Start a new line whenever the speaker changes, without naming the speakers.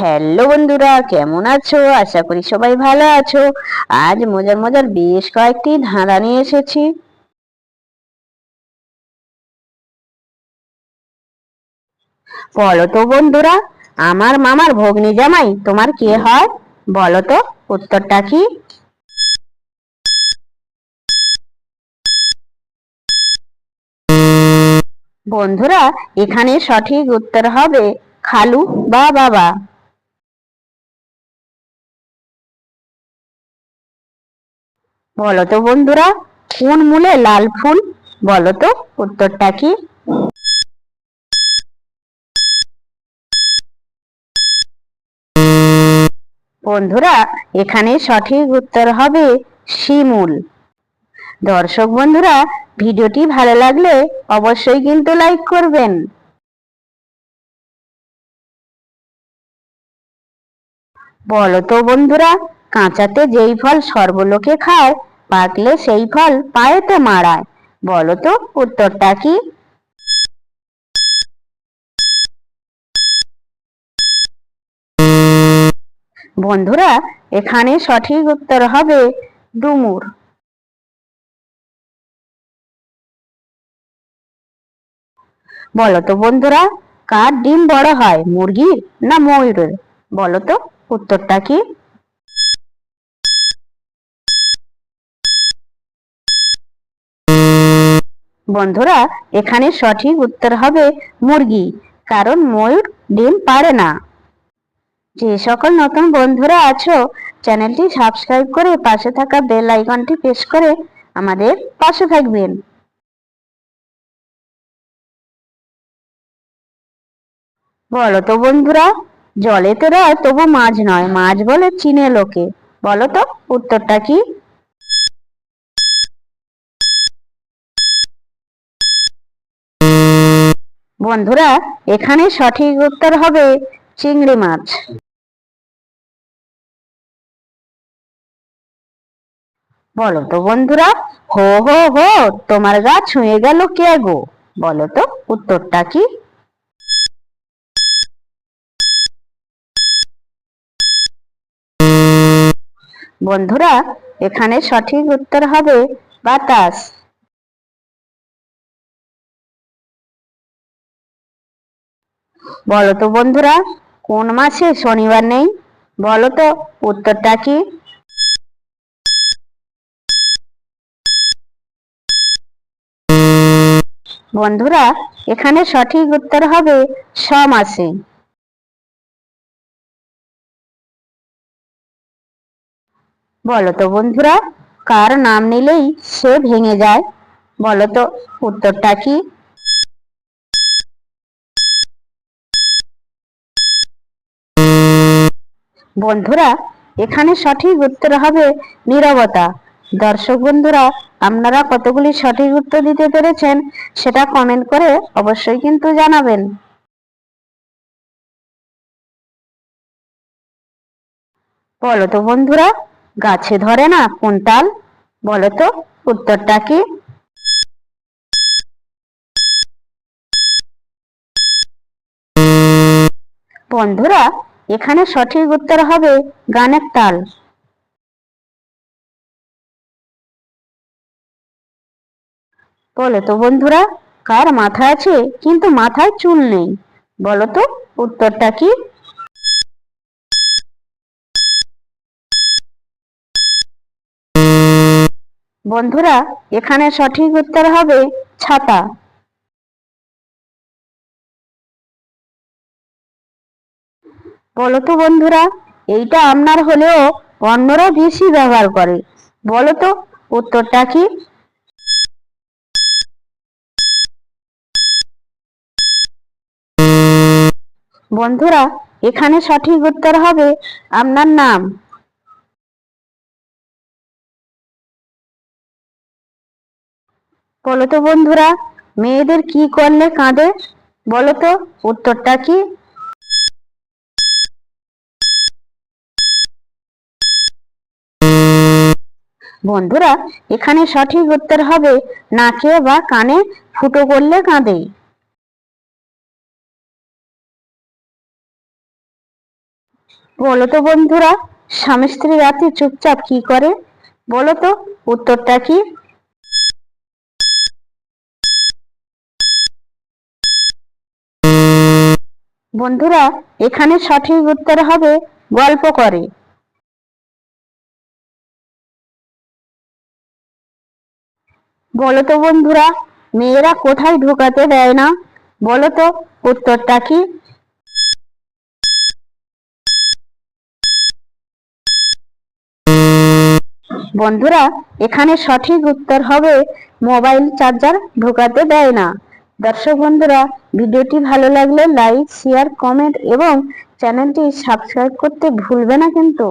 Hello বন্ধুরা, কেমন আছো? আশা করি সবাই ভালো আছো। আজ মজার মজার বেশ কয়েকটি ধাঁধা নিয়ে এসেছি। বলো তো বন্ধুরা, আমার মামার ভগ্নি জামাই, তোমার কে হয়? বলো তো, উত্তরটা কি? বন্ধুরা, এখানে সঠিক উত্তর হবে খালু বা বাবা। বলো তো বন্ধুরা, কোন মূলে লাল ফুল? বলো তো, উত্তরটা কি? বন্ধুরা, এখানে সঠিক উত্তর হবে শিমুল। দর্শক বন্ধুরা, ভিডিওটি ভালো লাগলে অবশ্যই কিন্তু লাইক করবেন। বলো তো বন্ধুরা, কাঁচাতে যেই ফল সর্বলোকে খায় পাকলে সেই ফল পায়েতে মারায় বলো তো উত্তরটা কি? বন্ধুরা, এখানে সঠিক উত্তর হবে ডুমুর। বলো তো বন্ধুরা, কার ডিম বড় হয়, মুরগির না ময়ূরের? বলো তো উত্তরটা কি? বন্ধুরা, এখানে সঠিক উত্তর হবে মুরগি, কারণ ময়ূর ডিম পারে না। যে সকল নতুন বন্ধুরা আছো, চ্যানেলটি সাবস্ক্রাইব করে পাশে থাকা বেল আইকনটি প্রেস করে আমাদের পাশে থাকবেন। বলো তো বন্ধুরা, জলেতে রয় তবু মাছ নয়, মাছ বলে চিনে লোকে। বলো তো, উত্তরটা কি? বন্ধুরা, এখানে সঠিক উত্তর হবে চিংড়ি মাছ। বলো তো বন্ধুরা, হো হো হো, তোমার গা ছুঁয়ে গেল কে গো? বলো তো, উত্তরটা কি? বন্ধুরা, এখানে সঠিক উত্তর হবে বাতাস। বলো তো বন্ধুরা, কোন মাসে শনিবার নেই? বলো তো, উত্তরটা কি? বন্ধুরা, এখানে সঠিক উত্তর হবে ছ মাসে বলো তো বন্ধুরা, কার নাম নিলেই সে ভেঙে যায়? বলো তো, উত্তরটা কি? বন্ধুরা, এখানে সঠিক উত্তর হবে নীরবতা। দর্শক বন্ধুরা, আপনারা কতগুলি সঠিক উত্তর দিতে পেরেছেন সেটা কমেন্ট করে অবশ্যই কিন্তু জানাবেন। বলো তো বন্ধুরা, গাছে ধরে না কোন তাল বলো তো, উত্তরটা কি? বন্ধুরা এখানে সঠিক উত্তর হবে গানের তাল। বলো তো বন্ধুরা, কার মাথা আছে কিন্তু মাথায় চুল নেই? বলো তো, উত্তরটা কি? বন্ধুরা, এখানে সঠিক উত্তর হবে ছাতা। বলো তো বন্ধুরা, এইটা আপনার হলেও অন্যরা বেশি ব্যবহার করে। বলো তো, উত্তরটা কি? বন্ধুরা, এখানে সঠিক উত্তর হবে আপনার নাম। বলো তো বন্ধুরা, মেয়েদের কি করলে কাঁদে? বলো তো, উত্তরটা কি? বন্ধুরা, এখানে সঠিক উত্তর হবে, নাকে বা কানে ফুটো করলে কাঁদে। বলো তো বন্ধুরা, স্বামী স্ত্রী রাতে চুপচাপ কি করে? বলো তো, উত্তরটা কি? বন্ধুরা, এখানে সঠিক উত্তর হবে, গল্প করে। বলো তো বন্ধুরা, মেয়েরা কোথায় ঢোকাতে দেয় না? বলো তো উত্তরটা কি? বন্ধুরা, এখানে সঠিক উত্তর হবে, মোবাইল চার্জার ঢোকাতে দেয় না। দর্শক বন্ধুরা, ভিডিওটি ভালো লাগলে লাইক, শেয়ার, কমেন্ট এবং চ্যানেলটি সাবস্ক্রাইব করতে ভুলবে না কিন্তু।